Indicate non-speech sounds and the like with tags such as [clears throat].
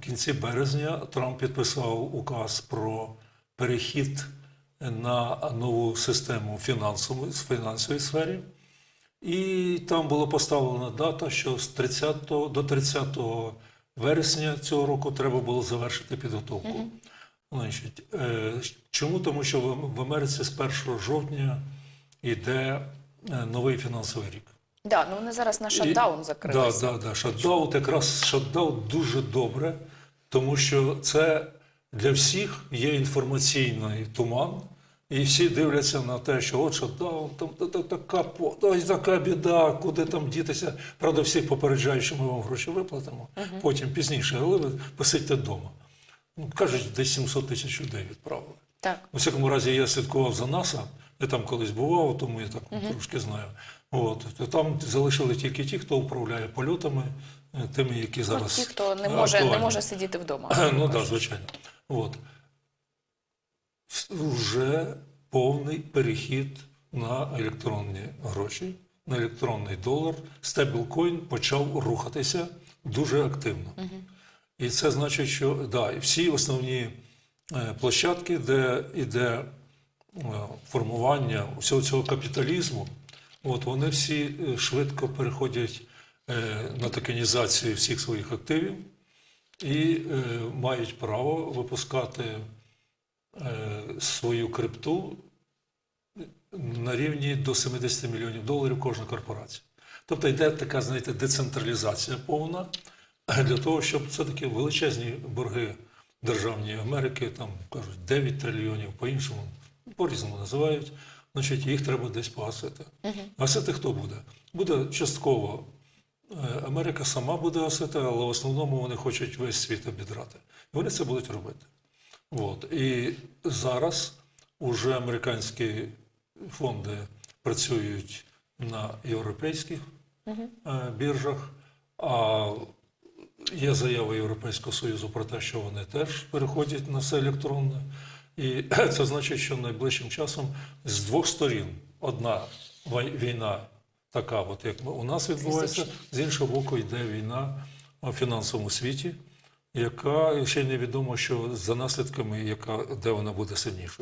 В кінці березня Трамп підписав указ про перехід на нову систему фінансової, фінансової сфері. І там була поставлена дата, що з 30 до 30 вересня цього року треба було завершити підготовку. Значить, е, чому? Тому що в в Америці з 1 жовтня йде е, новий фінансовий рік. Да, ну вони зараз на шатдаун закрилися. Так, да, да, шатдаун, якраз шатдаун дуже добре, тому що це для всіх є інформаційний туман, і всі дивляться на те, що от шатдаун, там та- та- така, по- така біда, куди там дітися. Правда, всіх попереджають, що ми вам гроші виплатимо, потім пізніше, але ви посидьте вдома. Ну, кажуть, десь 700 тисяч людей відправили. Так. У всякому разі, я слідкував за НАСА, я там колись бував, тому я так трошки знаю. От, то там залишили тільки ті, хто управляє польотами, е, тими, які Ну, зараз. ті, хто не може, не може сидіти вдома. Ну так, да, звичайно. От. Вже повний перехід на електронні гроші, на електронний долар. Стеблкоін почав рухатися дуже активно. І це значить, що да, всі основні е, площадки, де йде е, формування всього цього капіталізму, от вони всі е, швидко переходять е, на токенізацію всіх своїх активів і е, мають право випускати е, свою крипту на рівні до 70 мільйонів доларів кожна корпорація. Тобто йде така, знаєте, децентралізація повна для того, щоб все-таки величезні борги державні Америки, там кажуть 9 трильйонів, по-іншому, по-різному називають, значить, їх треба десь погасити. Гасити хто буде? Буде частково Е, Америка сама буде гасити, але в основному вони хочуть весь світ обідрати. І вони це будуть робити. От. І зараз уже американські фонди працюють на європейських е, біржах, а є заява Європейського Союзу про те, що вони теж переходять на все електронне. І [clears throat] це значить, що найближчим часом з двох сторін одна війна, така, от як у нас відбувається, з іншого боку йде війна у фінансовому світі, яка ще й невідомо, що за наслідками, яка де вона буде сильнішою.